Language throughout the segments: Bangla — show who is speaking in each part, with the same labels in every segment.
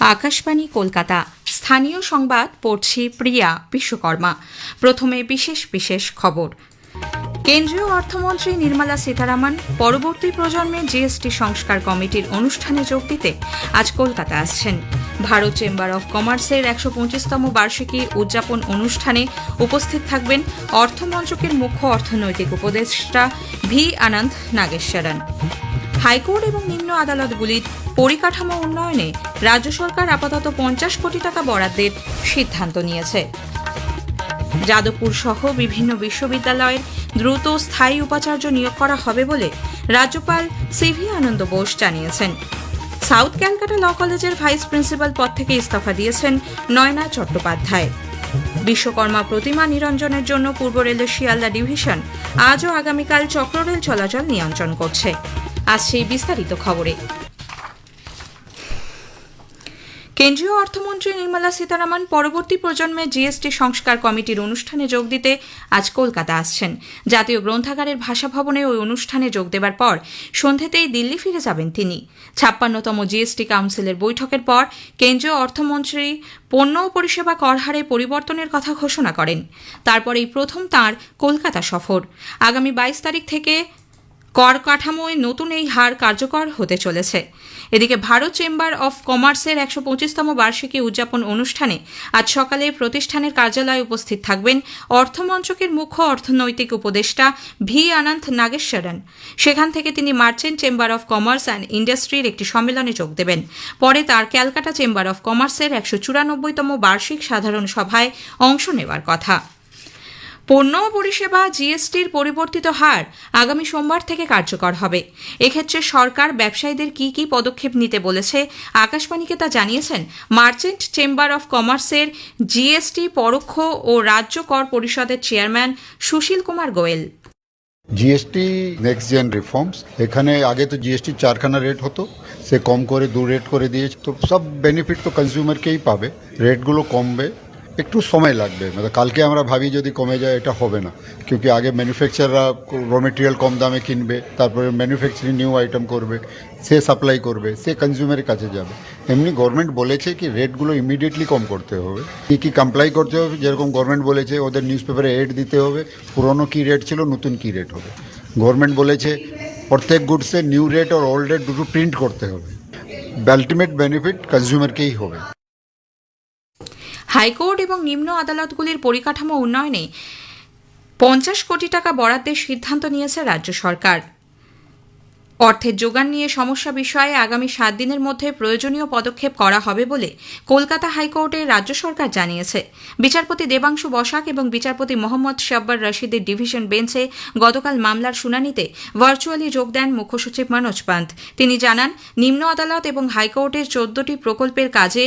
Speaker 1: আকাশবাণী, কলকাতা। স্থানীয় সংবাদ, পড়ছি প্রিয়া বিশ্বকর্মা। প্রথমে বিশেষ বিশেষ খবর। কেন্দ্রীয় অর্থমন্ত্রী নির্মলা সীতারামন পরবর্তী প্রজন্মের জিএসটি সংস্কার কমিটির অনুষ্ঠানে যোগ দিতে আজ কলকাতা আসছেন। ভারত চেম্বার অফ কমার্সের একশো পঁচিশতম বার্ষিকী উদযাপন অনুষ্ঠানে উপস্থিত থাকবেন অর্থমন্ত্রকের মুখ্য অর্থনৈতিক উপদেষ্টা ভি. আনন্দ নাগেশ্বরন। হাইকোর্ট এবং নিম্ন আদালতগুলির পরিকাঠামো উন্নয়নে রাজ্য সরকার আপাতত পঞ্চাশ কোটি টাকা বরাদ্দের সিদ্ধান্ত নিয়েছে। যাদবপুর সহ বিভিন্ন বিশ্ববিদ্যালয়ের দ্রুত স্থায়ী উপাচার্য নিয়োগ করা হবে বলে রাজ্যপাল সিভি আনন্দ বোস জানিয়েছেন। সাউথ ক্যালকাটা ল কলেজের ভাইস প্রিন্সিপাল পদ থেকে ইস্তফা দিয়েছেন নয়না চট্টোপাধ্যায়। বিশ্বকর্মা প্রতিমা নিরঞ্জনের জন্য পূর্ব রেলের শিয়ালদা ডিভিশন আজও আগামীকাল চক্ররেল চলাচল নিয়ন্ত্রণ করছে। আজ সেই বিস্তারিত খবরে। কেন্দ্রীয় অর্থমন্ত্রী নির্মলা সীতারামন পরবর্তী প্রজন্মে জিএসটি সংস্কার কমিটির অনুষ্ঠানে যোগ দিতে আজ কলকাতা আসছেন। জাতীয় গ্রন্থাগারের ভাষা ভবনে ওই অনুষ্ঠানে যোগ দেবার পর সন্ধ্যেতেই দিল্লি ফিরে যাবেন তিনি। ছাপ্পান্নতম জিএসটি কাউন্সিলের বৈঠকের পর কেন্দ্রীয় অর্থমন্ত্রী পণ্য ও পরিষেবা কর হারে পরিবর্তনের কথা ঘোষণা করেন। তারপর এই প্রথম তাঁর কলকাতা সফর। আগামী বাইশ তারিখ থেকে কর কাঠামোয় নতুন এই হার কার্যকর হতে চলেছে। এদিকে ভারত চেম্বার অফ কমার্সের একশো পঁচিশতম বার্ষিকী উদযাপন অনুষ্ঠানে আজ সকালে প্রতিষ্ঠানের কার্যালয়ে উপস্থিত থাকবেন অর্থমন্ত্রকের মুখ্য অর্থনৈতিক উপদেষ্টা ভি আনন্দ নাগেশ্বরন। সেখান থেকে তিনি merchant chamber of commerce and ইন্ডাস্ট্রির একটি সম্মেলনে যোগ দেবেন। পরে তার ক্যালকাটা চেম্বার অফ কমার্সের একশো চুরানব্বইতম বার্ষিক সাধারণ সভায় অংশ নেওয়ার কথা। পণ্য ও পরিষেবা জিএসটির পরিবর্তিত হার আগামী সোমবার থেকে কার্যকর হবে। এক্ষেত্রে সরকার ব্যবসায়ীদের কি কি পদক্ষেপ নিতে বলেছে আকাশবাণীকে তা জানিয়েছেন মার্চেন্ট চেম্বার অফ কমার্সের জিএসটি পরোক্ষ ও রাজ্য কর পরিষদের chairman Sushil Kumar Goel.
Speaker 2: GST next gen reforms এখানে আগে তো জিএসটি চারখানা রেট হতো, সে কম করে, দু রেট করে দিয়েছে, তো সব বেনিফিট তো কনজিউমারকেই পাবে রেটগুলো কমবে। একটু সময় লাগবে। মানে কালকে আমরা ভাবি যদি কমে যায়, এটা হবে না। কিন্তু আগে ম্যানুফ্যাকচাররা র মেটেরিয়াল কম দামে কিনবে, তারপরে ম্যানুফ্যাকচারিং নিউ আইটেম করবে, সে সাপ্লাই করবে, সে কনজিউমারের কাছে যাবে। এমনি গভর্নমেন্ট বলেছে কি রেটগুলো ইমিডিয়েটলি কম করতে হবে। কি কি কমপ্লাই করতে হবে, যেরকম গভর্নমেন্ট বলেছে, ওদের নিউজ পেপারে এড দিতে হবে, পুরনো কী রেট ছিল, নতুন কী রেট হবে। গভর্নমেন্ট বলেছে, প্রত্যেক গুডসে new rate or old rate দুটো প্রিন্ট করতে হবে। আলটিমেট বেনিফিট কনজিউমারকেই হবে।
Speaker 1: হাইকোর্ট এবং নিম্ন আদালতগুলির পরিকাঠামো উন্নয়নে পঞ্চাশ কোটি টাকা বরাদ্দের সিদ্ধান্ত নিয়েছে রাজ্য সরকার। অর্থের যোগান নিয়ে সমস্যা বিষয়ে আগামী সাত দিনের মধ্যে প্রয়োজনীয় পদক্ষেপ করা হবে বলে কলকাতা হাইকোর্টের রাজ্য সরকার জানিয়েছে। বিচারপতি দেবাংশু বসাক এবং বিচারপতি মোহাম্মদ শাব্বার রশিদের ডিভিশন বেঞ্চে গতকাল মামলার শুনানিতে ভার্চুয়ালি যোগ দেন মুখ্য সচিব মনোজ পান্ত। তিনি জানান, নিম্ন আদালত এবং হাইকোর্টের চোদ্দটি প্রকল্পের কাজে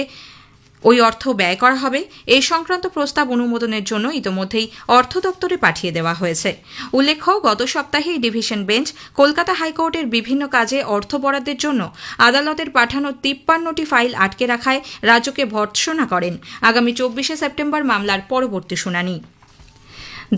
Speaker 1: ওই অর্থ ব্যয় করা হবে। এ সংক্রান্ত প্রস্তাব অনুমোদনের জন্য ইতোমধ্যেই অর্থ দপ্তরে পাঠিয়ে দেওয়া হয়েছে। উল্লেখ্য, গত সপ্তাহেই ডিভিশন বেঞ্চ কলকাতা হাইকোর্টের বিভিন্ন কাজে অর্থ বরাদ্দের জন্য আদালতের পাঠানো তিপ্পান্নটি ফাইল আটকে রাখায় রাজ্যকে ভর্ৎসনা করেন। আগামী চব্বিশে সেপ্টেম্বর মামলার পরবর্তী শুনানি।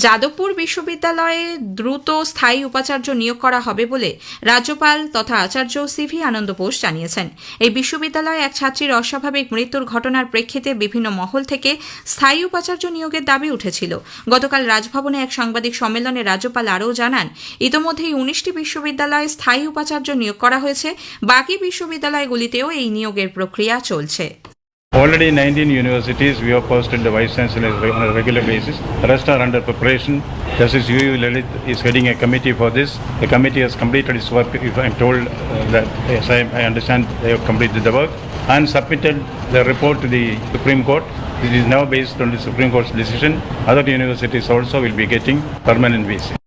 Speaker 1: যাদবপুর বিশ্ববিদ্যালয়ে দ্রুত স্থায়ী উপাচার্য নিয়োগ করা হবে বলে রাজ্যপাল তথা আচার্য সিভি আনন্দ বোস জানিয়েছেন। এই বিশ্ববিদ্যালয়ে এক ছাত্রীর অস্বাভাবিক মৃত্যুর ঘটনার প্রেক্ষিতে বিভিন্ন মহল থেকে স্থায়ী উপাচার্য নিয়োগের দাবি উঠেছিল। গতকাল রাজভবনে এক সাংবাদিক সম্মেলনে রাজ্যপাল আরও জানান, ইতোমধ্যেই উনিশটি বিশ্ববিদ্যালয়ে স্থায়ী উপাচার্য নিয়োগ করা হয়েছে, বাকি বিশ্ববিদ্যালয়গুলিতেও এই নিয়োগের প্রক্রিয়া চলছে।
Speaker 3: Already 19 universities we have posted the vice chancellors on a regular basis. The rest are under preparation. Justice U. U. Lalit is heading a committee for this. The committee has completed its work. If I'm told uh, that, yes, I, I understand they have completed the work and submitted the report to the Supreme Court. It is now based on the Supreme Court's decision. Other universities also will be getting permanent visa.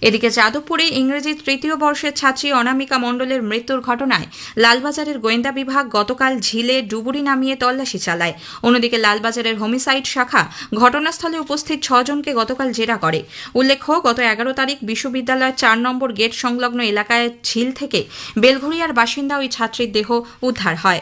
Speaker 1: এদিকে যাদবপুরে ইংরেজি তৃতীয় বর্ষের ছাত্রী অনামিকা মণ্ডলের মৃত্যুর ঘটনায় লালবাজারের গোয়েন্দা বিভাগ গতকাল ঝিলে ডুবুরি নামিয়ে তল্লাশি চালায়। অন্যদিকে লালবাজারের হোমিসাইড শাখা ঘটনাস্থলে উপস্থিত ছজনকে গতকাল জেরা করে। উল্লেখ্য, গত এগারো তারিখ বিশ্ববিদ্যালয়ের চার নম্বর গেট সংলগ্ন এলাকায় ঝিল থেকে বেলঘড়িয়ার বাসিন্দা ওই ছাত্রীর দেহ উদ্ধার হয়।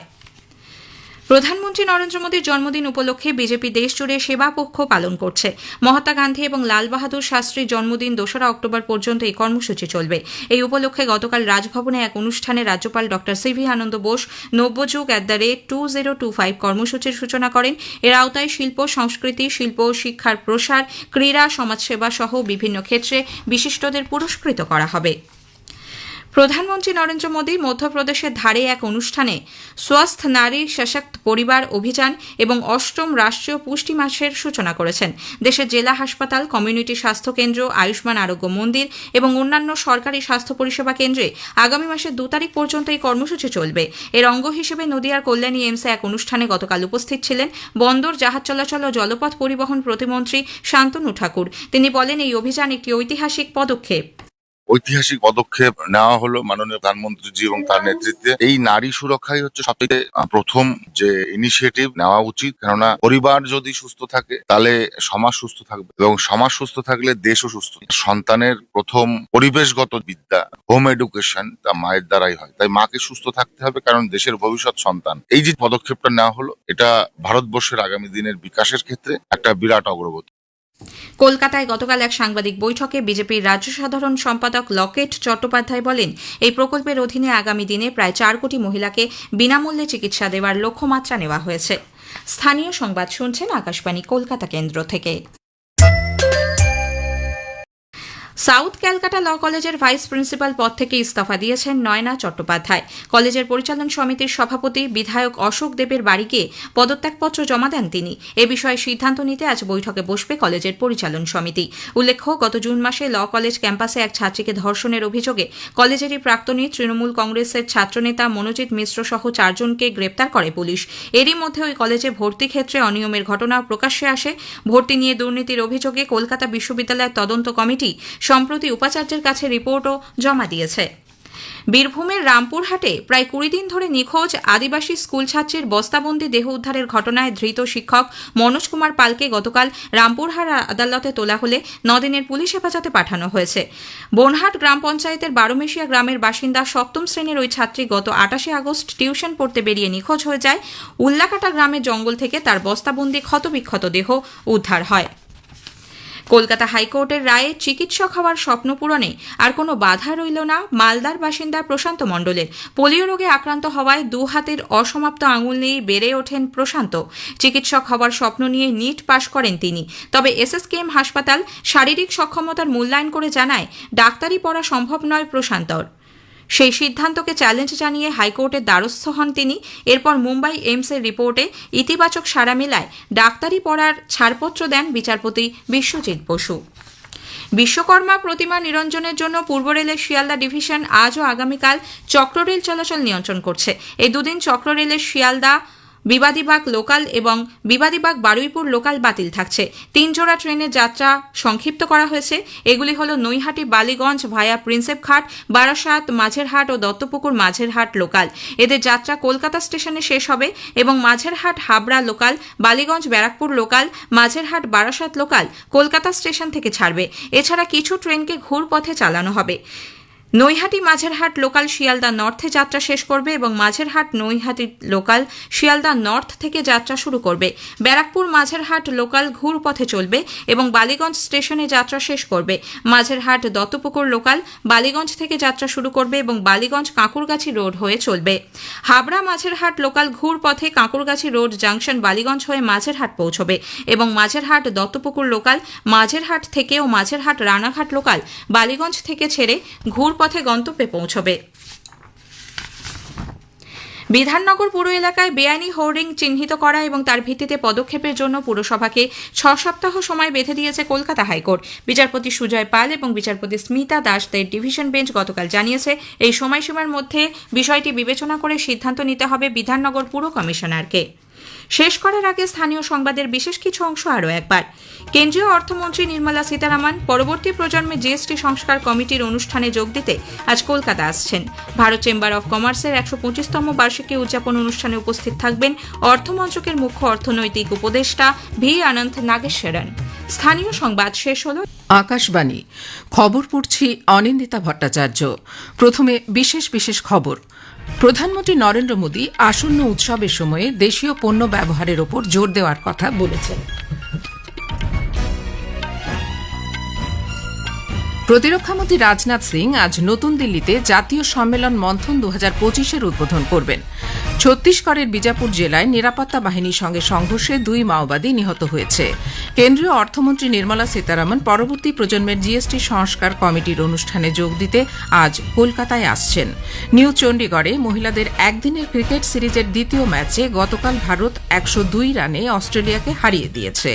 Speaker 1: প্রধানমন্ত্রী নরেন্দ্র মোদীর জন্মদিন উপলক্ষে বিজেপি দেশজুড়ে সেবা পক্ষ পালন করছে। মহাত্মা গান্ধী এবং লাল বাহাদুর শাস্ত্রীর জন্মদিন দোসরা অক্টোবর পর্যন্ত এই কর্মসূচি চলবে। এই উপলক্ষে গতকাল রাজভবনে এক অনুষ্ঠানে রাজ্যপাল Dr CV Ananda Bose নব্যযুগ at the rate two zero two five কর্মসূচির সূচনা করেন। এর আওতায় শিল্প, সংস্কৃতি, শিল্প, শিক্ষার প্রসার, ক্রীড়া, সমাজসেবা সহ বিভিন্ন ক্ষেত্রে বিশিষ্টদের পুরস্কৃত করা হবে। প্রধানমন্ত্রী নরেন্দ্র মোদী মধ্যপ্রদেশের ধারে এক অনুষ্ঠানে স্বস্থ নারী, সশক্ত পরিবার অভিযান এবং অষ্টম রাষ্ট্রীয় পুষ্টি মাসের সূচনা করেছেন। দেশের জেলা হাসপাতাল, কমিউনিটি স্বাস্থ্য কেন্দ্র আয়ুষ্মান আরোগ্য মন্দির এবং অন্যান্য সরকারি স্বাস্থ্য পরিষেবা কেন্দ্রে আগামী মাসের দু তারিখ পর্যন্ত এই কর্মসূচি চলবে। এর অঙ্গ হিসেবে নদিয়ার কল্যাণী এমসে এক অনুষ্ঠানে গতকাল উপস্থিত ছিলেন বন্দর, জাহাজ চলাচল ও জলপথ পরিবহন প্রতিমন্ত্রী শান্তনু ঠাকুর। তিনি বলেন, এই অভিযান একটি ঐতিহাসিক পদক্ষেপ।
Speaker 4: ঐতিহাসিক পদক্ষেপ নেওয়া হলো মাননীয় প্রধানমন্ত্রীজি এবং তার নেতৃত্বে। এই নারী সুরক্ষাই হচ্ছে সবথেকে প্রথম যে ইনিশিয়েটিভ নেওয়া উচিত। কেননা পরিবার যদি সুস্থ থাকে, তাহলে সমাজ সুস্থ থাকবে এবং সমাজ সুস্থ থাকলে দেশও সুস্থ। সন্তানের প্রথম পরিবেশগত বিদ্যা হোম এডুকেশন তা মায়ের দ্বারাই হয়। তাই মাকে সুস্থ থাকতে হবে, কারণ দেশের ভবিষ্যৎ সন্তান। এই যে পদক্ষেপটা নেওয়া হলো, এটা ভারতবর্ষের আগামী দিনের বিকাশের ক্ষেত্রে একটা বিরাট অগ্রগতি।
Speaker 1: কলকাতায় গতকাল এক সাংবাদিক বৈঠকে বিজেপির রাজ্য সাধারণ সম্পাদক লকেট চট্টোপাধ্যায় বলেন, এই প্রকল্পের অধীনে আগামী দিনে প্রায় চার কোটি মহিলাকে বিনামূল্যে চিকিৎসা দেওয়ার লক্ষ্যমাত্রা নেওয়া হয়েছে। স্থানীয় সংবাদ শুনছেন আকাশবাণী কলকাতা কেন্দ্র থেকে। সাউথ ক্যালকাটা ল কলেজের ভাইস প্রিন্সিপাল পদ থেকে ইস্তফা দিয়েছেন নয়না চট্টোপাধ্যায়। কলেজের পরিচালন সমিতির সভাপতি বিধায়ক অশোক দেবের বাড়িকে পদত্যাগপত্র জমা দেন তিনি। এ বিষয়ে সিদ্ধান্ত নিতে আজ বৈঠকে বসবে কলেজের পরিচালন সমিতি। উল্লেখ্য, গত জুন মাসে ল কলেজ ক্যাম্পাসে এক ছাত্রীকে ধর্ষণের অভিযোগে কলেজেরই প্রাক্তনী তৃণমূল কংগ্রেসের ছাত্রনেতা মনোজিৎ মিশ্র সহ চারজনকে গ্রেপ্তার করে পুলিশ। এরই মধ্যে ওই কলেজে ভর্তি ক্ষেত্রে অনিয়মের ঘটনা প্রকাশ্যে আসে। ভর্তি নিয়ে দুর্নীতির অভিযোগে কলকাতা বিশ্ববিদ্যালয়ের তদন্ত কমিটি সম্প্রতি উপাচার্যের কাছে রিপোর্টও জমা দিয়েছে। বীরভূমের রামপুরহাটে প্রায় কুড়ি দিন ধরে নিখোঁজ আদিবাসী স্কুল ছাত্রীর বস্তাবন্দি দেহ উদ্ধারের ঘটনায় ধৃত শিক্ষক মনোজ কুমার পালকে গতকাল রামপুরহাট আদালতে তোলা হলে নদিনের পুলিশ হেফাজতে পাঠানো হয়েছে। বনহাট গ্রাম পঞ্চায়েতের বারোমেশিয়া গ্রামের বাসিন্দা সপ্তম শ্রেণির ওই ছাত্রী গত আটাশে আগস্ট টিউশন পড়তে বেরিয়ে নিখোঁজ হয়ে যায়। উল্লাকাটা গ্রামের জঙ্গল থেকে তার বস্তাবন্দি ক্ষতবিক্ষত দেহ উদ্ধার হয়। কলকাতা হাইকোর্টের রায়ে চিকিৎসক হওয়ার স্বপ্ন পূরণে আর কোনো বাধা রইল না মালদার বাসিন্দা প্রশান্ত মণ্ডলের। পোলিও রোগে আক্রান্ত হওয়ায় দু হাতের অসমাপ্ত আঙুল নিয়ে বেড়ে ওঠেন প্রশান্ত। চিকিৎসক হওয়ার স্বপ্ন নিয়ে নিট পাশ করেন তিনি। তবে এসএসকেএম হাসপাতাল শারীরিক সক্ষমতার মূল্যায়ন করে জানায়, ডাক্তারি পড়া সম্ভব নয় প্রশান্তর। সেই সিদ্ধান্তকে চ্যালেঞ্জ জানিয়ে হাইকোর্টের দ্বারস্থ হন তিনি। এরপর মুম্বাই এইমসের রিপোর্টে ইতিবাচক সাড়া মেলায় ডাক্তারি পড়ার ছাড়পত্র দেন বিচারপতি বিশ্বজিৎ বসু। বিশ্বকর্মা প্রতিমা নিরঞ্জনের জন্য পূর্ব রেলের শিয়ালদা ডিভিশন আজ ও আগামীকাল চক্ররেল চলাচল নিয়ন্ত্রণ করছে। এই দুদিন চক্ররেলের শিয়ালদা বিবাদীবাগ লোকাল এবং বিবাদীবাগ বারুইপুর লোকাল বাতিল থাকছে। তিন জোড়া ট্রেনের যাত্রা সংক্ষিপ্ত করা হয়েছে। এগুলি হল নৈহাটি, বালিগঞ্জ ভায়া প্রিন্সেপঘাট, বারাসাত, মাঝেরহাট ও দত্তপুকুর মাঝেরহাট লোকাল। এদের যাত্রা কলকাতা স্টেশনে শেষ হবে এবং Majerhat, Habra local, Ballygunge, Barrackpore local, Majerhat, Barasat local Kolkata station থেকে ছাড়বে। এছাড়া কিছু ট্রেনকে ঘুরপথে চালানো হবে। নৈহাটি মাঝেরহাট লোকাল শিয়ালদা নর্থে যাত্রা শেষ করবে এবং মাঝেরহাট নৈহাটি লোকাল শিয়ালদা নর্থ থেকে যাত্রা শুরু করবে। ব্যারাকপুর মাঝেরহাট লোকাল ঘুর পথে চলবে এবং বালিগঞ্জ স্টেশনে যাত্রা শেষ করবে। মাঝেরহাট দত্তপুকুর লোকাল বালিগঞ্জ থেকে যাত্রা শুরু করবে এবং বালিগঞ্জ কাঁকুরগাছি রোড হয়ে চলবে। হাবড়া মাঝেরহাট লোকাল ঘুর পথে কাঁকুরগাছি রোড জাংশন বালিগঞ্জ হয়ে মাঝেরহাট পৌঁছবে এবং মাঝেরহাট দত্তপুকুর লোকাল মাঝেরহাট থেকে ও মাঝেরহাট রানাঘাট লোকাল বালিগঞ্জ থেকে ছেড়ে ঘুরপথে গন্তব্যে পৌঁছবে। বিধাননগর পুর এলাকায় বেআইনি হোর্ডিং চিহ্নিত করা এবং তার ভিত্তিতে পদক্ষেপের জন্য পুরসভাকে ছ সপ্তাহ সময় বেঁধে দিয়েছে কলকাতা হাইকোর্ট। বিচারপতি সুজয় পাল এবং বিচারপতি স্মিতা দাসদের ডিভিশন বেঞ্চ গতকাল জানিয়েছে, এই সময়সীমার মধ্যে বিষয়টি বিবেচনা করে সিদ্ধান্ত নিতে হবে বিধাননগর পুর কমিশনারকে। শেষ করার আগে স্থানীয় সংবাদের বিশেষ কিছু অংশ আরও একবার। কেন্দ্রীয় অর্থমন্ত্রী নির্মলা সীতারামন পরবর্তী প্রজন্মে জিএসটি সংস্কার কমিটির অনুষ্ঠানে যোগ দিতে আজ কলকাতা আসছেন। ভারত চেম্বার অব কমার্সের একশো পঁচিশতম বার্ষিকী উদযাপন অনুষ্ঠানে উপস্থিত থাকবেন অর্থমন্ত্রকের মুখ্য অর্থনৈতিক উপদেষ্টা ভি আনন্দ নাগেশ্বরন। স্থানীয় সংবাদ শেষ হল।
Speaker 5: আকাশবাণী, খবর পড়ছি অনিন্দিতা ভট্টাচার্য। প্রথমে বিশেষ বিশেষ খবর। প্রধানমন্ত্রী নরেন্দ্র মোদী আসন্ন উৎসবের সময়ে দেশীয় পণ্য ব্যবহারের ওপর জোর দেওয়ার কথা বলেছেন। প্রতিরক্ষামন্ত্রী রাজনাথ সিং আজ নতুন দিল্লিতে জাতীয় সম্মেলন মন্থন দু হাজার পঁচিশের উদ্বোধন করবেন। ছত্তিশগড়ের বিজাপুর জেলায় নিরাপত্তা বাহিনীর সঙ্গে সংঘর্ষে দুই মাওবাদী নিহত হয়েছে। কেন্দ্রীয় অর্থমন্ত্রী নির্মলা সীতারামন পরবর্তী প্রজন্মের জিএসটি সংস্কার কমিটির অনুষ্ঠানে যোগ দিতে আজ কলকাতায় আসছেন। নিউ চণ্ডীগড়ে মহিলাদের একদিনের ক্রিকেট সিরিজের দ্বিতীয় ম্যাচে গতকাল ভারত একশো দুই রানে অস্ট্রেলিয়াকে হারিয়ে দিয়েছে।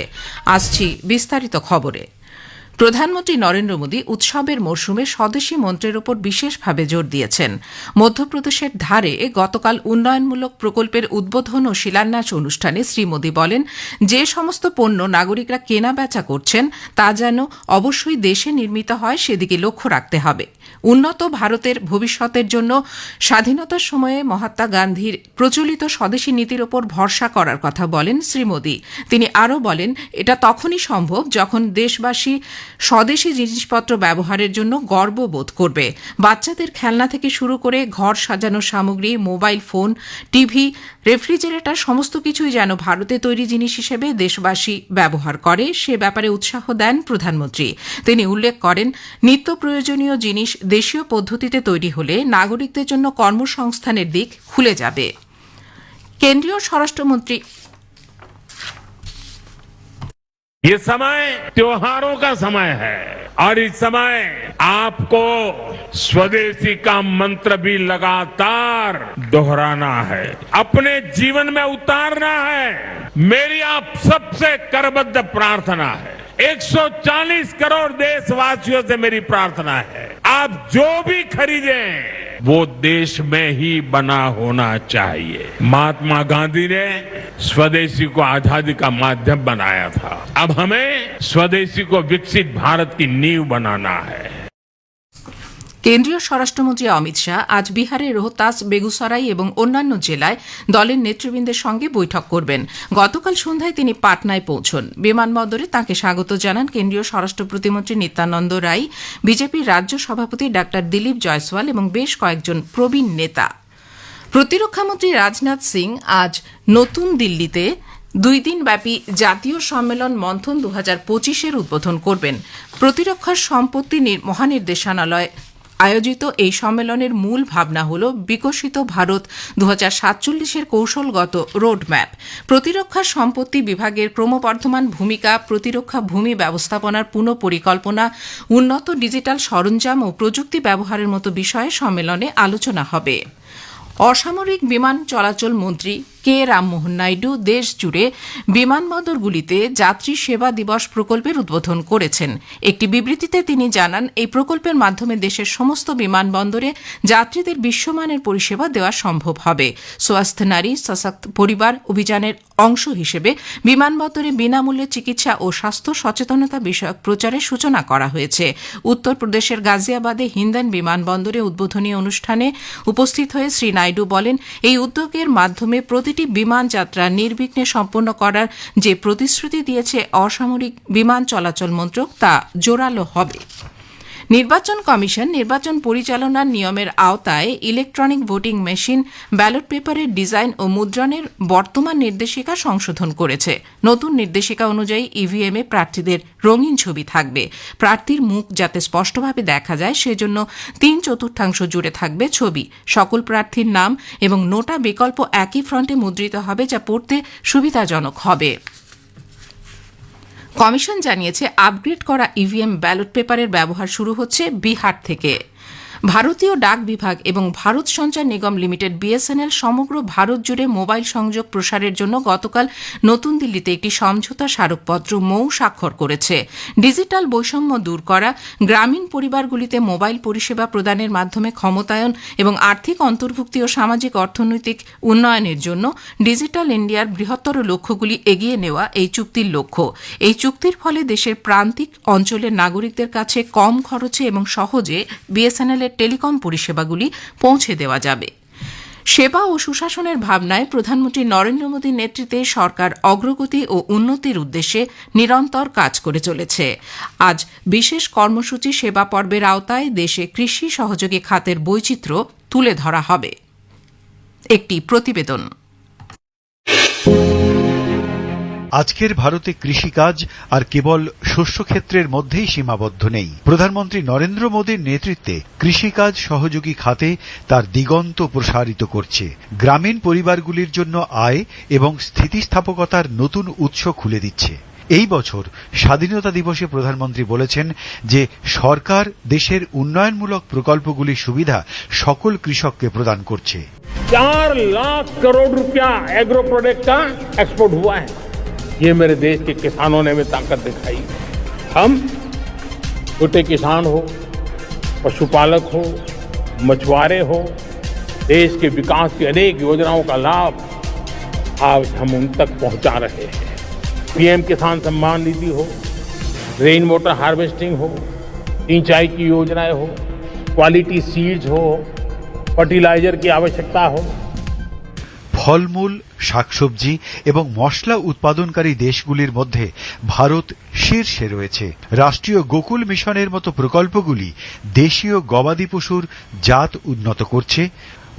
Speaker 5: আসছি বিস্তারিত খবরে। প্রধানমন্ত্রী নরেন্দ্র মোদী উৎসবের মরশুমে স্বদেশী মন্ত্রের ওপর বিশেষভাবে জোর দিয়েছেন। মধ্যপ্রদেশের ধারে গতকাল উন্নয়নমূলক প্রকল্পের উদ্বোধন ও শিলান্যাস অনুষ্ঠানে শ্রী মোদী বলেন, যে সমস্ত পণ্য নাগরিকরা কেনা বেচা করছেন, তা যেন অবশ্যই দেশে নির্মিত হয়, সেদিকে লক্ষ্য রাখতে হবে। উন্নত ভারতের ভবিষ্যতের জন্য স্বাধীনতার সময়ে মহাত্মা গান্ধীর প্রচলিত স্বদেশী নীতির ওপর ভরসা করার কথা বলেন শ্রী মোদী। তিনি আরও বলেন, এটা তখনই সম্ভব যখন দেশবাসী স্বদেশী জিনিসপত্র ব্যবহারের জন্য গর্ববোধ করবে। বাচ্চাদের খেলনা থেকে শুরু করে ঘর সাজানোর সামগ্রী, মোবাইল ফোন, টিভি, রেফ্রিজারেটর, সমস্ত কিছুই যেন ভারতে তৈরি জিনিস হিসেবে দেশবাসী ব্যবহার করে, সে ব্যাপারে উৎসাহ দেন প্রধানমন্ত্রী। তিনি উল্লেখ করেন, নিত্য প্রয়োজনীয় জিনিস দেশীয় পদ্ধতিতে তৈরি হলে নাগরিকদের জন্য কর্মসংস্থানের দিক খুলে যাবে। কেন্দ্রীয় স্বরাষ্ট্রমন্ত্রী
Speaker 6: ये समय त्योहारों का समय है और इस समय आपको स्वदेशी का मंत्र भी लगातार दोहराना है। अपने जीवन में उतारना है। मेरी आप सबसे करबद्ध प्रार्थना है। 140 करोड़ देशवासियों से मेरी प्रार्थना है। आप जो भी खरीदें वो देश में ही बना होना चाहिए। महात्मा गांधी ने स्वदेशी को आज़ादी का माध्यम बनाया था। अब हमें स्वदेशी को विकसित भारत की नींव बनाना है।
Speaker 5: কেন্দ্রীয় স্বরাষ্ট্রমন্ত্রী অমিত শাহ আজ বিহারের রোহতাস, বেগুসরাই এবং অন্যান্য জেলায় দলের নেতৃবৃন্দের সঙ্গে বৈঠক করবেন। গতকাল সন্ধ্যায় তিনি পাটনায় পৌঁছন। বিমানবন্দরে তাঁকে স্বাগত জানান কেন্দ্রীয় স্বরাষ্ট্র প্রতিমন্ত্রী নিত্যানন্দ রায়, বিজেপির রাজ্য সভাপতি ডা দিলীপ জয়সওয়াল এবং বেশ কয়েকজন প্রবীণ নেতা। প্রতিরক্ষামন্ত্রী রাজনাথ সিং আজ নতুন দিল্লিতে দুই দিন ব্যাপী জাতীয় সম্মেলন মন্থন দু হাজার পঁচিশের উদ্বোধন করবেন। প্রতিরক্ষা সম্পত্তি নির- মহানির্দেশনালয় আয়োজিত এই সম্মেলনের মূল ভাবনা হল বিকশিত ভারত দু হাজার সাতচল্লিশের কৌশলগত রোডম্যাপ। প্রতিরক্ষা সম্পত্তি বিভাগের ক্রমবর্ধমান ভূমিকা, প্রতিরক্ষা ভূমি ব্যবস্থাপনার পুনঃপরিকল্পনা, উন্নত ডিজিটাল সরঞ্জাম ও প্রযুক্তি ব্যবহারের মতো বিষয়ে সম্মেলনে আলোচনা হবে। অসামরিক বিমান চলাচল মন্ত্রী কে রামমোহন নাইডু দেশ জুড়ে বিমানবন্দরগুলিতে যাত্রী সেবা দিবস প্রকল্পের উদ্বোধন করেছেন। একটি বিবৃতিতে তিনি জানান, এই প্রকল্পের মাধ্যমে দেশের সমস্ত বিমানবন্দরে যাত্রীদের বিশ্বমানের পরিষেবা দেওয়া সম্ভব হবে। স্বাস্থ্য নারী, সশক্ত পরিবার অভিযানের অংশ হিসেবে বিমানবন্দরে বিনামূল্যে চিকিৎসা ও স্বাস্থ্য সচেতনতা বিষয়ক প্রচারের সূচনা করা হয়েছে। উত্তরপ্রদেশের গাজিয়াবাদে হিন্দান বিমানবন্দরে উদ্বোধনী অনুষ্ঠানে উপস্থিত হয়ে শ্রী নাইডু বলেন, এই উদ্যোগের মাধ্যমে প্রতিটি বিমান যাত্রা নির্বিঘ্নে সম্পন্ন করার যে প্রতিশ্রুতি দিয়েছে অসামরিক বিমান চলাচল মন্ত্রক, তা জোরালো হবে। নির্বাচন কমিশন নির্বাচন পরিচালনার নিয়মের আওতায় ইলেকট্রনিক ভোটিং মেশিন, ব্যালট পেপারের ডিজাইন ও মুদ্রণের বর্তমান নির্দেশিকা সংশোধন করেছে। নতুন নির্দেশিকা অনুযায়ী ইভিএমে প্রার্থীদের রঙিন ছবি থাকবে। প্রার্থীর মুখ যাতে স্পষ্টভাবে দেখা যায়, সেজন্য তিন চতুর্থাংশ জুড়ে থাকবে ছবি। সকল প্রার্থীর নাম এবং নোটা বিকল্প একই ফ্রন্টে মুদ্রিত হবে, যা পড়তে সুবিধাজনক হবে। কমিশন জানিয়েছে আপগ্রেড করা ইভিএম ব্যালট পেপারের ব্যবহার শুরু হচ্ছে বিহার থেকে। ভারতীয় ডাক বিভাগ এবং ভারত সঞ্চার নিগম লিমিটেড বিএসএনএল সমগ্র ভারত জুড়ে মোবাইল সংযোগ প্রসারের জন্য গতকাল নতুন দিল্লিতে একটি সমঝোতা স্মারকপত্র মৌ স্বাক্ষর করেছে। ডিজিটাল বৈষম্য দূর করা, গ্রামীণ পরিবারগুলিতে মোবাইল পরিষেবা প্রদানের মাধ্যমে ক্ষমতায়ন এবং আর্থিক অন্তর্ভুক্তি ও সামাজিক অর্থনৈতিক উন্নয়নের জন্য ডিজিটাল ইন্ডিয়ার বৃহত্তর লক্ষ্যগুলি এগিয়ে নেওয়া এই চুক্তির লক্ষ্য। এই চুক্তির ফলে দেশের প্রান্তিক অঞ্চলের নাগরিকদের কাছে কম খরচে এবং সহজে বিএসএনএল টেলিকম পরিষেবাগুলি পৌঁছে দেওয়া যাবে। সেবা ও সুশাসনের ভাবনায় প্রধানমন্ত্রী নরেন্দ্র মোদীর নেতৃত্বে সরকার অগ্রগতি ও উন্নতির উদ্দেশ্যে নিরন্তর কাজ করে চলেছে। আজ বিশেষ কর্মসূচি সেবা পর্বের আওতায় দেশে কৃষি সহযোগী খাতের বৈচিত্র্য তুলে ধরা হবে। একটি প্রতিবেদন।
Speaker 7: আজকের ভারতে কৃষিকাজ আর কেবল শস্যক্ষেত্রের মধ্যেই সীমাবদ্ধ নেই। প্রধানমন্ত্রী নরেন্দ্র মোদীর নেতৃত্বে কৃষিকাজ সহযোগী খাতে তার দিগন্ত প্রসারিত করছে। গ্রামীণ পরিবারগুলির জন্য আয় এবং স্থিতিস্থাপকতার নতুন উৎস খুলে দিচ্ছে। এই বছর স্বাধীনতা দিবসে প্রধানমন্ত্রী বলেছেন যে সরকার দেশের উন্নয়নমূলক প্রকল্পগুলির সুবিধা সকল কৃষককে প্রদান করছে।
Speaker 6: চার লাখ করোড় রুপিয়া এগ্রো প্রোডাক্ট কা এক্সপোর্ট হুয়া ये मेरे देश के किसानों ने हमें ताकत दिखाई। हम छोटे किसान हो, पशुपालक हो, मछुआरे हो, देश के विकास की अनेक योजनाओं का लाभ आज हम उन तक पहुँचा रहे हैं। पीएम किसान सम्मान निधि हो रेन वाटर हार्वेस्टिंग हो, सिंचाई की योजनाएँ हो क्वालिटी सीड्स हो फर्टिलाइज़र की आवश्यकता हो।
Speaker 7: फलमूल শাকসবজি এবং মশলা উৎপাদনকারী দেশগুলির মধ্যে ভারত শীর্ষে রয়েছে। রাষ্ট্রীয় গোকুল মিশনের মতো প্রকল্পগুলি দেশীয় গবাদি পশুর জাত উন্নত করছে,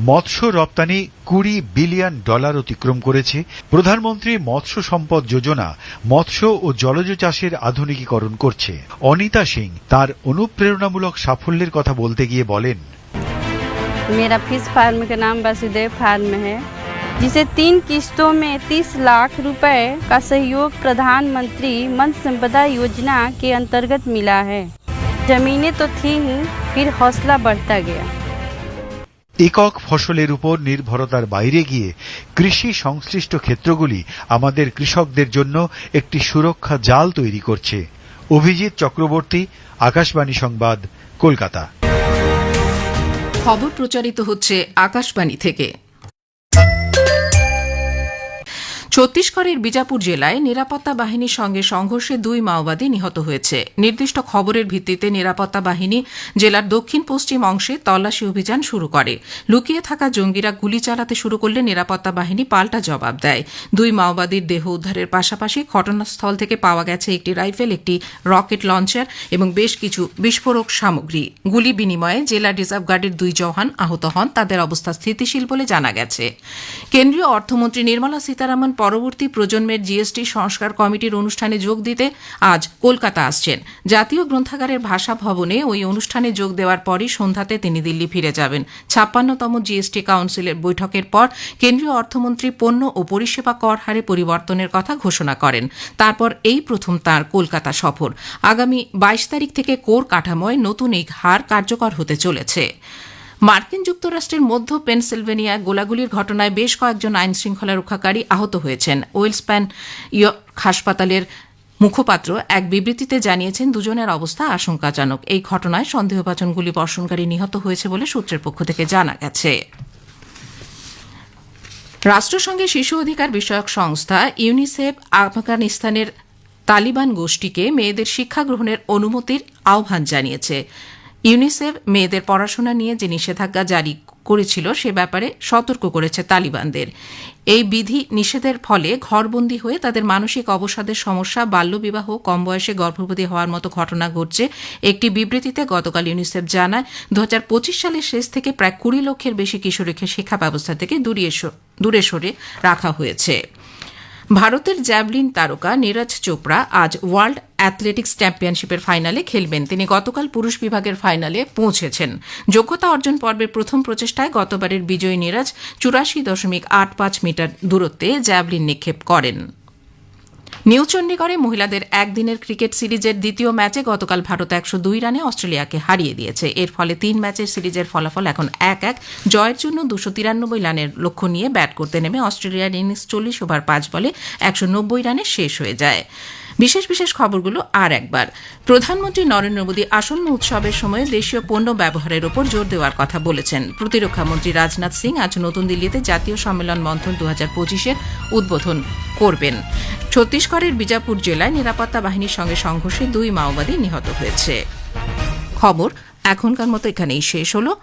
Speaker 7: মৎস্য রপ্তানি কুড়ি বিলিয়ন ডলার অতিক্রম করেছে, প্রধানমন্ত্রী মৎস্য সম্পদ যোজনা মৎস্য ও জলজ চাষের আধুনিকীকরণ করছে। অনিতা সিং তার অনুপ্রেরণামূলক সাফল্যের কথা বলতে গিয়ে বলেন
Speaker 8: মেরা ফার্ম কে নাম ফার্ম হ্যাঁ जिसे तीन किस्तों में 30 लाख रुपए का सहयोग प्रधानमंत्री मत्स्य संपदा योजना के अंतर्गत मिला है जमीनें तो थी ही फिर हौसला बढ़ता गया
Speaker 7: একক ফসলের উপর নির্ভরতার বাইরে গিয়ে কৃষি সংশ্লিষ্ট ক্ষেত্রগুলি আমাদের কৃষকদের জন্য একটি সুরক্ষা জাল তৈরি করছে অভিজিৎ চক্রবর্তী আকাশবাণী সংবাদ কলকাতা
Speaker 5: খবর প্রচারিত হচ্ছে আকাশবাণী থেকে ছত্তিশগড়ের বিজাপুর জেলায় নিরাপত্তা বাহিনীর সঙ্গে সংঘর্ষে দুই মাওবাদী নিহত হয়েছে। নির্দিষ্ট খবরের ভিত্তিতে নিরাপত্তা বাহিনী জেলার দক্ষিণ পশ্চিম অংশে তল্লাশি অভিযান শুরু করে। লুকিয়ে থাকা জঙ্গিরা গুলি চালাতে শুরু করলে নিরাপত্তা বাহিনী পাল্টা জবাব দেয়। দুই মাওবাদীর দেহ উদ্ধারের পাশাপাশি ঘটনাস্থল থেকে পাওয়া গেছে একটি রাইফেল, একটি রকেট লঞ্চার এবং বেশ কিছু বিস্ফোরক সামগ্রী। গুলি বিনিময়ে জেলা রিজার্ভ গার্ডের দুই জওয়ান আহত হন। তাদের অবস্থা স্থিতিশীল বলে জানা গেছে। কেন্দ্রীয় অর্থমন্ত্রী নির্মলা সীতারামন পরবর্তী প্রজন্মের জিএসটি সংস্কার কমিটির অনুষ্ঠানে যোগ দিতে আজ কলকাতা আসছেন। জাতীয় গ্রন্থাগারের ভাষা ভবনে ওই অনুষ্ঠানে যোগ দেওয়ার পরই সন্ধ্যাতে তিনি দিল্লি ফিরে যাবেন। ছাপ্পান্নতম জিএসটি কাউন্সিলের বৈঠকের পর কেন্দ্রীয় অর্থমন্ত্রী পণ্য ও পরিষেবা কর হারে পরিবর্তনের কথা ঘোষণা করেন। তারপর এই প্রথম তার কলকাতা সফর। আগামী বাইশ তারিখ থেকে কোর কাঠামোয় নতুন এই হার কার্যকর হতে চলেছে। মার্কিন যুক্তরাষ্ট্রের মধ্য পেনসিলভেনিয়া গোলাগুলির ঘটনায় বেশ কয়েকজন আইন শৃঙ্খলা রক্ষাকারী আহত হয়েছেন। ওয়েলসপ্যান হাসপাতালের মুখপাত্র এক বিবৃতিতে জানিয়েছেন, দুজনের অবস্থা আশঙ্কাজনক। এই ঘটনায় সন্দেহভাজন গুলি বর্ষণকারী নিহত হয়েছে বলে সূত্রের পক্ষ থেকে জানা গেছে। রাষ্ট্রসংঘের শিশু অধিকার বিষয়ক সংস্থা ইউনিসেফ আফগানিস্তানের তালিবান গোষ্ঠীকে মেয়েদের শিক্ষা গ্রহণের অনুমতির আহ্বান জানিয়েছে। ইউনিসেফ মেয়েদের পড়াশোনা নিয়ে যে নিষেধাজ্ঞা জারি করেছিল, সে ব্যাপারে সতর্ক করেছে তালিবানদের। এই বিধি নিষেধের ফলে ঘরবন্দি হয়ে তাদের মানসিক অবসাদের সমস্যা, বাল্যবিবাহ কম বয়সে গর্ভবতী হওয়ার মতো ঘটনা ঘটছে। একটি বিবৃতিতে গতকাল ইউনিসেফ জানায় দু পঁচিশ সালের শেষ থেকে প্রায় কুড়ি লক্ষের বেশি কিশোরীকে শিক্ষা ব্যবস্থা থেকে দূরে সরে রাখা হয়েছে। ভারতের জ্যাভলিন তারকা নীরজ চোপড়া আজ ওয়ার্ল্ড অ্যাথলেটিক্স চ্যাম্পিয়নশিপের ফাইনালে খেলবেন। তিনি গতকাল পুরুষ বিভাগের ফাইনালে পৌঁছেছেন। যোগ্যতা অর্জন পর্বের প্রথম প্রচেষ্টায় গতবারের বিজয়ী নীরজ চুরাশি দশমিক আট পাঁচ মিটার দূরত্বে জ্যাভলিন নিক্ষেপ করেন। নিউ চণ্ডীগড়ে মহিলাদের একদিনের ক্রিকেট সিরিজের দ্বিতীয় ম্যাচে গতকাল ভারত একশো দুই রানে অস্ট্রেলিয়াকে হারিয়ে দিয়েছে। এর ফলে তিন ম্যাচের সিরিজের ফলাফল এখন এক এক জয়ের জন্য দুশো তিরানব্বই রানের লক্ষ্য নিয়ে ব্যাট করতে নেমে অস্ট্রেলিয়ার ইনিংস চল্লিশ ওভার পাঁচ বলে একশো নব্বই রানে শেষ হয়ে যায়। বিশেষ বিশেষ খবরগুলো আর একবার। প্রধানমন্ত্রী নরেন্দ্র মোদী আসন্ন উৎসবের সময় দেশীয় পণ্য ব্যবহারের ওপর জোর দেওয়ার কথা বলেছেন। প্রতিরক্ষা মন্ত্রী রাজনাথ সিং আজ নতুন দিল্লিতে জাতীয় সম্মেলন মন্থন দু হাজার পঁচিশের উদ্বোধন করবেন। ছত্তিশগড়ের বিজাপুর জেলায় নিরাপত্তা বাহিনীর সঙ্গে সংঘর্ষে দুই মাওবাদী নিহত হয়েছে। খবর এখনকার মতো এখানেই শেষ হলো।